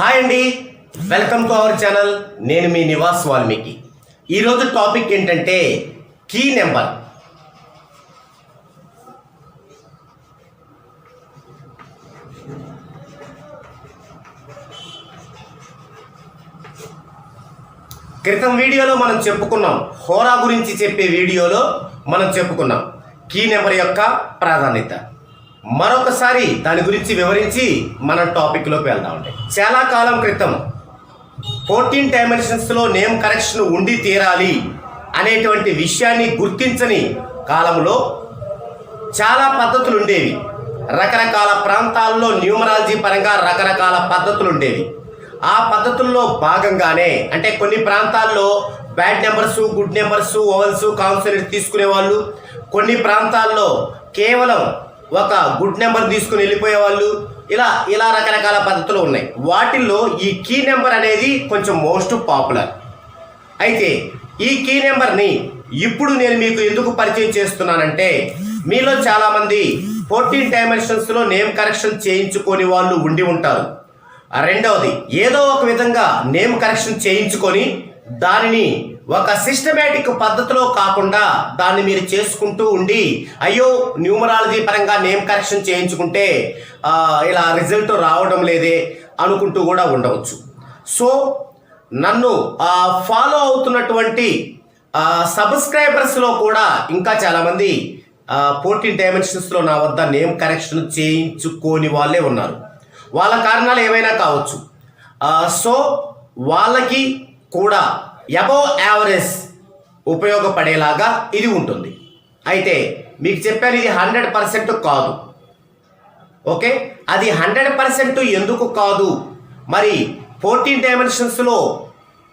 Hi అండి. Welcome to our channel. నేను మీ నివాస్ వాల్మీకి. ఈరోజు టాపిక్ ఏంటంటే కీ నెంబర్. క్రితం వీడియోలో మనం చెప్పుకున్నాం. హోరా గురించి చెప్పే వీడియోలో మనం చెప్పుకున్నాం. కీ నెంబర్ యొక్క ప్రాధాన్యత. మరొకసారి దాని గురించి వివరించి మనం టాపిక్లోకి వెళ్దామండి చాలా కాలం క్రితం ఫోర్టీన్ డైమెన్షన్స్లో నేమ్ కరెక్షన్ ఉండి తీరాలి అనేటువంటి విషయాన్ని గుర్తించని కాలంలో చాలా పద్ధతులు ఉండేవి. రకరకాల ప్రాంతాల్లో న్యూమరాలజీ పరంగా రకరకాల పద్ధతులు ఉండేవి. ఆ పద్ధతుల్లో భాగంగానే అంటే కొన్ని ప్రాంతాల్లో bad numbers good numbers vowels consonant తీసుకునే వాళ్ళు కొన్ని ప్రాంతాల్లో కేవలం ఒక గుడ్ నెంబర్ తీసుకుని వెళ్ళిపోయే వాళ్ళు. ఇలా ఇలా రకరకాల పద్ధతులు ఉన్నాయి. వాటిల్లో ఈ కీ నెంబర్ అనేది కొంచెం మోస్ట్ పాపులర్. అయితే ఈ కీ నెంబర్ని ఇప్పుడు నేను మీకు ఎందుకు పరిచయం చేస్తున్నానంటే మీలో చాలామంది ఫోర్టీన్ డైమెన్షన్స్లో నేమ్ కరెక్షన్ చేయించుకొని వాళ్ళు ఉండి ఉంటారు. రెండవది ఏదో ఒక విధంగా నేమ్ కరెక్షన్ చేయించుకొని దానిని ఒక సిస్టమేటిక్ పద్ధతిలో కాకుండా దాన్ని మీరు చేసుకుంటూ ఉండి అయ్యో న్యూమరాలజీ పరంగా నేమ్ కరెక్షన్ చేయించుకుంటే ఇలా రిజల్ట్ రావడం లేదే అనుకుంటూ కూడా ఉండవచ్చు. సో నన్ను ఫాలో అవుతున్నటువంటి సబ్స్క్రైబర్స్లో కూడా ఇంకా చాలామంది ఫోర్టీన్ డైమెన్షన్స్లో నా వద్ద నేమ్ కరెక్షన్ చేయించుకోని వాళ్ళే ఉన్నారు. వాళ్ళ కారణాలు ఏవైనా కావచ్చు. సో వాళ్ళకి కూడా అబవ్ యావరేజ్ ఉపయోగపడేలాగా ఇది ఉంటుంది. అయితే మీకు చెప్పాను ఇది హండ్రెడ్ పర్సెంట్ కాదు. ఓకే? అది హండ్రెడ్ పర్సెంట్ ఎందుకు కాదు? మరి ఫోర్టీన్ డైమెన్షన్స్లో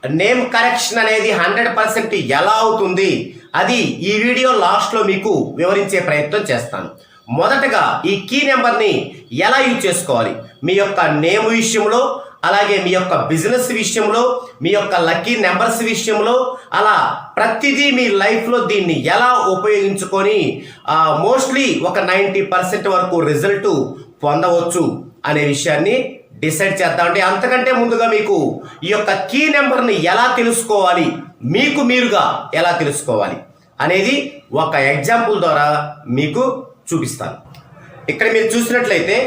నేమ్ కరెక్షన్ అనేది హండ్రెడ్ పర్సెంట్ ఎలా అవుతుంది? అది ఈ వీడియో లాస్ట్లో మీకు వివరించే ప్రయత్నం చేస్తాను. మొదటగా ఈ కీ నెంబర్ని ఎలా యూజ్ చేసుకోవాలి? మీ యొక్క నేమ్ విషయంలో అలాగే మీ యొక్క బిజినెస్ విషయంలో మీ యొక్క లక్కీ నెంబర్స్ విషయంలో అలా ప్రతిదీ మీ లైఫ్లో దీన్ని ఎలా ఉపయోగించుకొని మోస్ట్లీ ఒక నైంటీ పర్సెంట్ వరకు రిజల్ట్ పొందవచ్చు అనే విషయాన్ని డిసైడ్ చేద్దామంటే అంతకంటే ముందుగా మీకు ఈ యొక్క కీ నెంబర్ని ఎలా తెలుసుకోవాలి మీకు మీరుగా ఎలా తెలుసుకోవాలి అనేది ఒక ఎగ్జాంపుల్ ద్వారా మీకు చూపిస్తాను. ఇక్కడ మీరు చూసినట్లయితే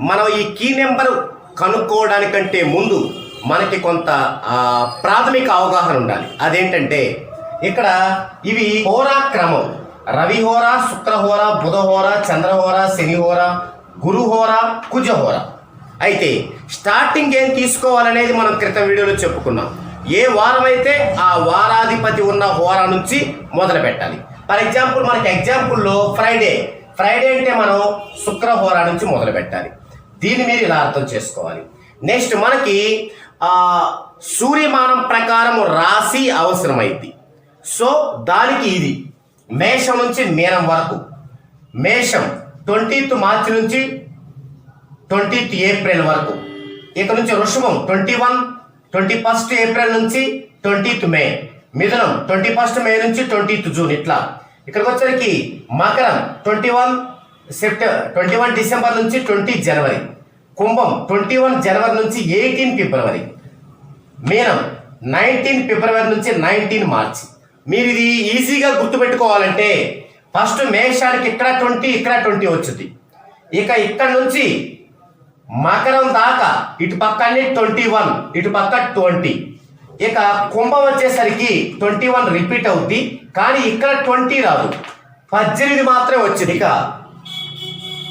మనం ఈ కీ నెంబర్ కనుక్కోవడానికంటే ముందు మనకి కొంత ప్రాథమిక అవగాహన ఉండాలి. అదేంటంటే ఇక్కడ ఇవి హోరా క్రమం. రవిహోర శుక్రహోర బుధహోర చంద్రహోర శనిహోర గురుహోర కుజహోర అయితే స్టార్టింగ్ ఏం తీసుకోవాలనేది మనం క్రితం వీడియోలో చెప్పుకున్నాం. ఏ వారం అయితే ఆ వారాధిపతి ఉన్న హోరా నుంచి మొదలు పెట్టాలి. ఫర్ ఎగ్జాంపుల్ మనకి ఎగ్జాంపుల్లో ఫ్రైడే. ఫ్రైడే అంటే మనం శుక్రహోరా నుంచి మొదలు పెట్టాలి. దీన్ని మీరు ఇలా అర్థం చేసుకోవాలి. నెక్స్ట్ మనకి సూర్యమానం ప్రకారం రాశి అవసరమైంది. సో దానికి ఇది. మేషం నుంచి మీనం వరకు. మేషం ట్వంటీత్ మార్చి నుంచి ట్వంటీత్ ఏప్రిల్ వరకు. ఇక నుంచి వృషభం twenty one twenty first April నుంచి ట్వంటీత్ మే. మిథునం ట్వంటీ ఫస్ట్ మే నుంచి ట్వంటీత్ జూన్ ఇట్లా. ఇక్కడికి వచ్చరికి మకరం twenty one సెప్ట్ twenty one December నుంచి ట్వంటీ జనవరి కుంభం ట్వంటీ వన్ జనవరి నుంచి ఎయిటీన్ ఫిబ్రవరి మీనం నైన్టీన్ ఫిబ్రవరి నుంచి నైన్టీన్ మార్చ్ మీరు ఇది ఈజీగా గుర్తుపెట్టుకోవాలంటే ఫస్ట్ మేషానికి ఇక్కడ ట్వంటీ ఇక్కడ ట్వంటీ వచ్చింది ఇక ఇక్కడ నుంచి మకరం దాకా ఇటు పక్కనే ట్వంటీ వన్ ఇటు పక్క ట్వంటీ ఇక కుంభం వచ్చేసరికి ట్వంటీ వన్ రిపీట్ అవుద్ది. కానీ ఇక్కడ ట్వంటీ రాదు. పద్దెనిమిది మాత్రమే వచ్చింది ఇక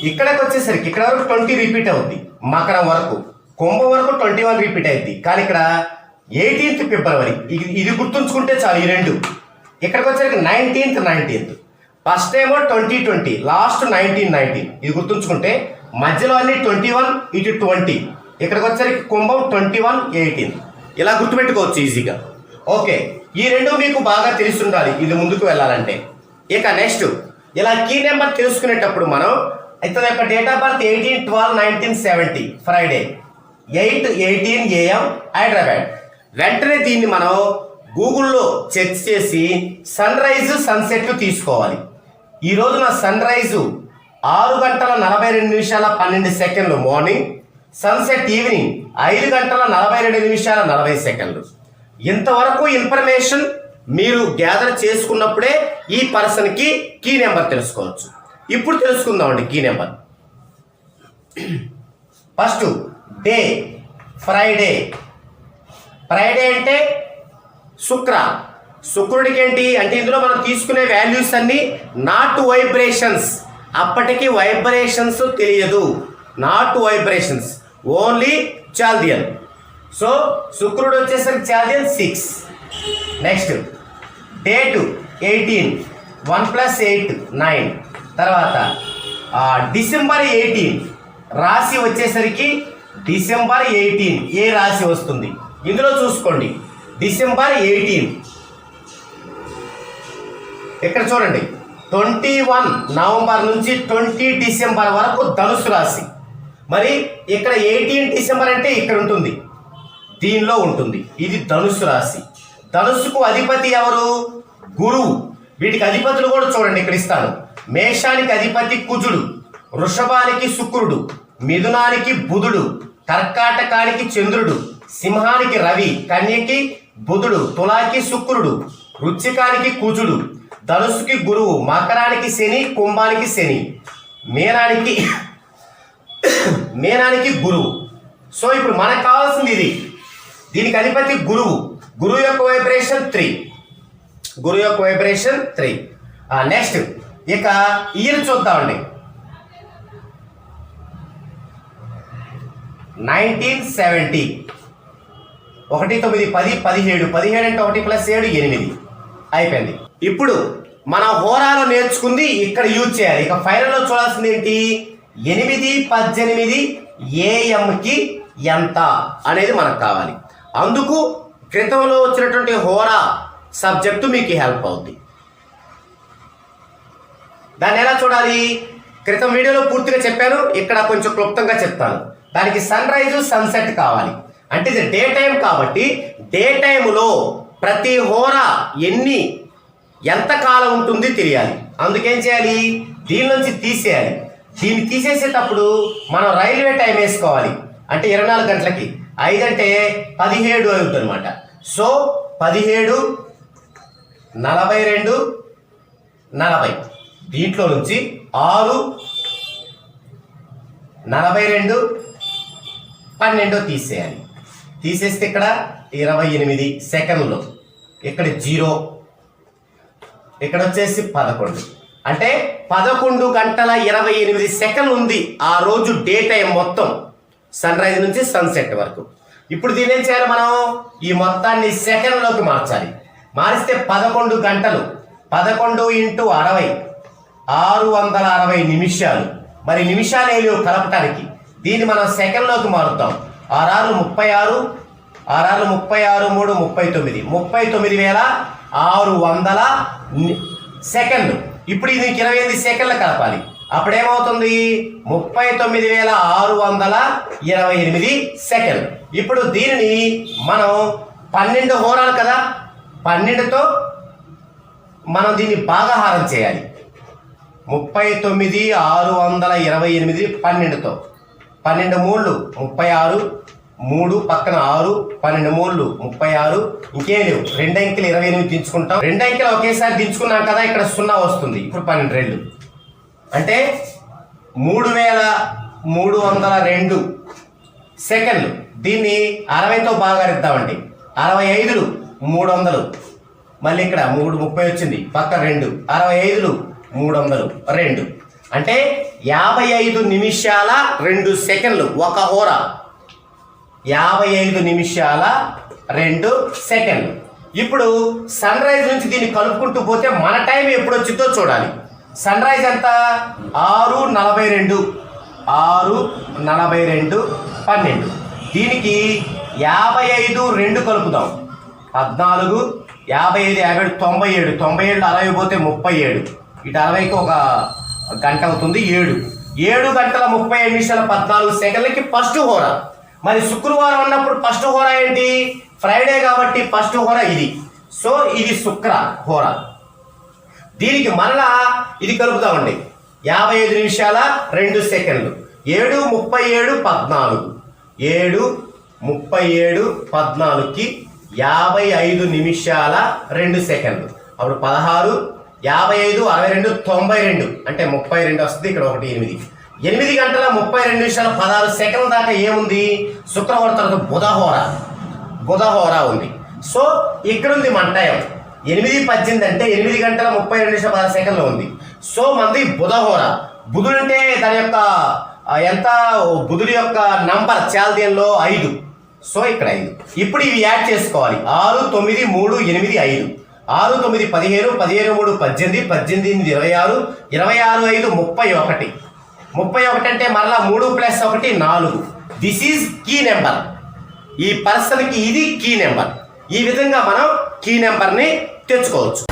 ఇక్కడికి వచ్చేసరికి ఇక్కడ వరకు ట్వంటీ రిపీట్ అవుద్ది మకరం వరకు. కుంభం వరకు ట్వంటీ వన్ రిపీట్ అవుద్ది కానీ ఇక్కడ ఎయిటీన్త్ ఫిబ్రవరి ఇది ఇది గుర్తుంచుకుంటే చాలు ఈ రెండు. ఇక్కడికి వచ్చేసరికి నైన్టీన్త్ నైన్టీన్త్ ఫస్ట్ ఏమో twenty twenty last nineteen nineteen ఇది గుర్తుంచుకుంటే మధ్యలో అన్ని ట్వంటీ వన్ ఇటు ట్వంటీ ఇక్కడికి వచ్చేసరికి కుంభం ట్వంటీ వన్ ఎయిటీన్ ఇలా గుర్తుపెట్టుకోవచ్చు ఈజీగా. ఓకే ఈ రెండు మీకు బాగా తెలిసి ఉండాలి. ఇది ముందుకు వెళ్ళాలంటే. ఇక నెక్స్ట్ ఇలా కీ నెంబర్ తెలుసుకునేటప్పుడు మనం ఇతని యొక్క date of birth eighteen twelve nineteen seventy Friday eight eighteen AM Hyderabad వెంటనే దీన్ని మనం గూగుల్లో సెర్చ్ చేసి సన్ రైజ్ సన్సెట్లు తీసుకోవాలి. ఈ రోజున సన్ రైజు ఆరు గంటల నలభై రెండు నిమిషాల పన్నెండు సెకండ్లు మార్నింగ్ సన్సెట్ ఈవినింగ్ ఐదు గంటల నలభై రెండు నిమిషాల నలభై సెకండ్లు. ఇంతవరకు ఇన్ఫర్మేషన్ మీరు గ్యాదర్ చేసుకున్నప్పుడే ఈ పర్సన్కి కీ నెంబర్ తెలుసుకోవచ్చు. ఇప్పుడు తెలుసుకుందామండి key number. First day Friday. Friday అంటే శుక్ర. శుక్రుడికి ఏంటి అంటే ఇందులో మనం తీసుకునే వాల్యూస్ అన్నీ నాట్ వైబ్రేషన్స్. అప్పటికి వైబ్రేషన్స్ తెలియదు. Not vibrations. Only Chaldean. So శుక్రుడు వచ్చేసరికి Chaldean six. Next date eighteen. One plus eight nine. తర్వాత డిసెంబర్ ఎయిటీన్ రాశి వచ్చేసరికి డిసెంబర్ ఎయిటీన్ ఏ రాశి వస్తుంది? ఇందులో చూసుకోండి. December eighteen. ఇక్కడ చూడండి? ట్వంటీ వన్ నవంబర్ నుంచి ట్వంటీ డిసెంబర్ వరకు ధనుసు రాశి. మరి ఇక్కడ ఎయిటీన్ డిసెంబర్ అంటే ఇక్కడ ఉంటుంది. దీనిలో ఉంటుంది. ఇది ధనుసు రాశి. ధనుసుకు అధిపతి ఎవరు? గురువు. వీటికి అధిపతులు కూడా చూడండి ఇక్కడ ఇస్తాను. మేషానికి అధిపతి కుజుడు వృషభానికి శుక్రుడు మిథునానికి బుధుడు కర్కాటకానికి చంద్రుడు సింహానికి రవి కన్యకి బుధుడు తులాకి శుక్రుడు వృచ్చికానికి కుజుడు ధనుసుకి గురువు మకరానికి శని కుంభానికి శని మీనానికి మీనానికి గురువు. సో ఇప్పుడు మనకు కావాల్సింది ఇది. దీనికి అధిపతి గురువు. గురువు యొక్క వైబ్రేషన్ త్రీ గురువు యొక్క వైబ్రేషన్ త్రీ నెక్స్ట్ ఇక ఈయన చూద్దామండి నైన్టీన్ సెవెంటీ ఒకటి తొమ్మిది పది పదిహేడు. పదిహేడు అంటే ఒకటి ప్లస్ ఏడు ఎనిమిది. అయిపోయింది. ఇప్పుడు మన హోరాలో నేర్చుకుంది ఇక్కడ యూజ్ చేయాలి. ఇక ఫైనల్లో చూడాల్సింది ఏంటి? ఎనిమిది పద్దెనిమిది ఏఎంకి ఎంత అనేది మనకు కావాలి. అందుకు క్రితంలో వచ్చినటువంటి హోరా సబ్జెక్టు మీకు హెల్ప్ అవుద్ది. దాన్ని ఎలా చూడాలి? క్రితం వీడియోలో పూర్తిగా చెప్పాను ఇక్కడ కొంచెం క్లుప్తంగా చెప్తాను. దానికి సన్ రైజ్ సన్సెట్ కావాలి. అంటే ఇది డే టైం కాబట్టి డే టైంలో ప్రతి హోరా ఎన్ని ఎంత కాలం ఉంటుంది తెలియాలి. అందుకేం చేయాలి? దీని నుంచి తీసేయాలి. దీన్ని తీసేసేటప్పుడు మనం రైల్వే టైం వేసుకోవాలి. అంటే ఇరవై నాలుగు గంటలకి. ఐదు అంటే పదిహేడు అవుతుంది అనమాట సో పదిహేడు నలభై రెండు నలభై. దీంట్లో నుంచి ఆరు నలభై రెండు పన్నెండు తీసేయాలి. తీసేస్తే ఇక్కడ ఇరవై ఎనిమిది సెకండ్లు. ఇక్కడ జీరో. ఇక్కడ వచ్చేసి పదకొండు. అంటే పదకొండు గంటల ఇరవై ఎనిమిది సెకండ్ ఉంది ఆ రోజు డే టైం మొత్తం. సన్ రైజ్ నుంచి సన్సెట్ వరకు. ఇప్పుడు దీని ఏం చేయాలి మనం? ఈ మొత్తాన్ని సెకండ్లోకి మార్చాలి. మారిస్తే పదకొండు గంటలు. పదకొండు ఇంటూ అరవై. ఆరు వందల అరవై నిమిషాలు. మరి నిమిషాలు ఏలేవు కలపటానికి? దీన్ని మనం సెకండ్లోకి మారుతాం ఆరారు ముప్పై ఆరు ఆరారు ముప్పై ఆరు మూడు ముప్పై తొమ్మిది. ముప్పై తొమ్మిది వేల ఆరు వందల సెకండ్. సెకండ్లు ఇప్పుడు ఇది ఇరవై ఎనిమిది సెకండ్లు కలపాలి. అప్పుడేమవుతుంది? ముప్పై తొమ్మిది వేల ఆరు వందల ఇరవై ఎనిమిది సెకండ్. ఇప్పుడు దీనిని మనం పన్నెండు హోరాలు కదా? పన్నెండుతో మనం దీన్ని భాగహారం చేయాలి. ముప్పై తొమ్మిది ఆరు వందల ఇరవై ఎనిమిది పన్నెండుతో. పన్నెండు మూళ్ళు ముప్పై ఆరు మూడు పక్కన ఆరు పన్నెండు మూళ్ళు ముప్పై ఆరు ఇంకేం లేవు. రెండు అంకెలు ఇరవై ఎనిమిది దించుకుంటాం. రెండు అంకెలు ఒకేసారి దించుకున్నాం కదా ఇక్కడ సున్నా వస్తుంది. ఇప్పుడు పన్నెండు రెండు. అంటే మూడు వేల మూడు వందల రెండు సెకండ్లు. దీన్ని అరవైతో ఇద్దామండి అరవై ఐదులు మూడు వందలు. మళ్ళీ ఇక్కడ మూడు ముప్పై వచ్చింది. పక్క రెండు. అరవై ఐదులు మూడు వందలు రెండు. అంటే యాభై ఐదు నిమిషాల రెండు సెకండ్లు. ఒక హోర. యాభై ఐదు నిమిషాల రెండు సెకండ్లు. ఇప్పుడు సన్ రైజ్ నుంచి దీన్ని కలుపుకుంటూ పోతే మన టైం ఎప్పుడు వచ్చిందో చూడాలి. సన్ రైజ్ ఎంత? ఆరు నలభై రెండు. ఆరు నలభై రెండు పన్నెండు. దీనికి యాభై ఐదు రెండు కలుపుదాం. పద్నాలుగు యాభై ఐదు యాభై ఏడు తొంభై ఏడు. తొంభై ఏడు అరవై పోతే ముప్పై ఏడు. ఇటు అరవైకి ఒక గంట అవుతుంది ఏడు. ఏడు గంటల ముప్పై ఐదు నిమిషాల పద్నాలుగు సెకండ్లకి ఫస్ట్ హోరా. మరి శుక్రవారం ఉన్నప్పుడు ఫస్ట్ హోరా ఏంటి? ఫ్రైడే కాబట్టి ఫస్ట్ హోరా ఇది. సో ఇది శుక్ర హోరా. దీనికి మరలా ఇది కలుపుతామండి యాభై ఐదు నిమిషాల రెండు సెకండ్లు. ఏడు ముప్పై ఏడు పద్నాలుగు. ఏడు ముప్పై ఏడు పద్నాలుగుకి యాభై ఐదు నిమిషాల రెండు సెకండ్లు. అప్పుడు పదహారు యాభై ఐదు అరవై రెండు తొంభై రెండు. అంటే ముప్పై రెండు వస్తుంది ఇక్కడ ఒకటి ఎనిమిది. ఎనిమిది గంటల ముప్పై రెండు నిమిషాల పదహారు సెకండ్ల దాకా ఏముంది? శుక్రవారం తర్వాత బుధహోర. బుధహోర ఉంది. సో ఇక్కడ ఉంది మన టైం ఎనిమిది పద్దెనిమిది అంటే ఎనిమిది గంటల ముప్పై రెండు నిమిషాల పదహారు సెకండ్లు ఉంది. సో మనది బుధహోర. బుధుడు అంటే దాని యొక్క ఎంత? బుధుడి యొక్క నంబర్ చాల్దీయంలో ఐదు. సో ఇక్కడ ఐదు. ఇప్పుడు ఇవి యాడ్ చేసుకోవాలి. ఆరు తొమ్మిది మూడు ఎనిమిది ఐదు. ఆరు తొమ్మిది పదిహేను పదిహేను మూడు పద్దెనిమిది పద్దెనిమిది ఎనిమిది ఇరవై ఆరు ఇరవై ఆరు ఐదు ముప్పై ఒకటి. ముప్పై ఒకటి అంటే మరలా మూడు ప్లస్ ఒకటి నాలుగు. దిస్ ఈజ్ కీ నెంబర్ ఈ పర్సన్కి ఇది కీ నెంబర్ ఈ విధంగా మనం కీ నెంబర్ని తెచ్చుకోవచ్చు.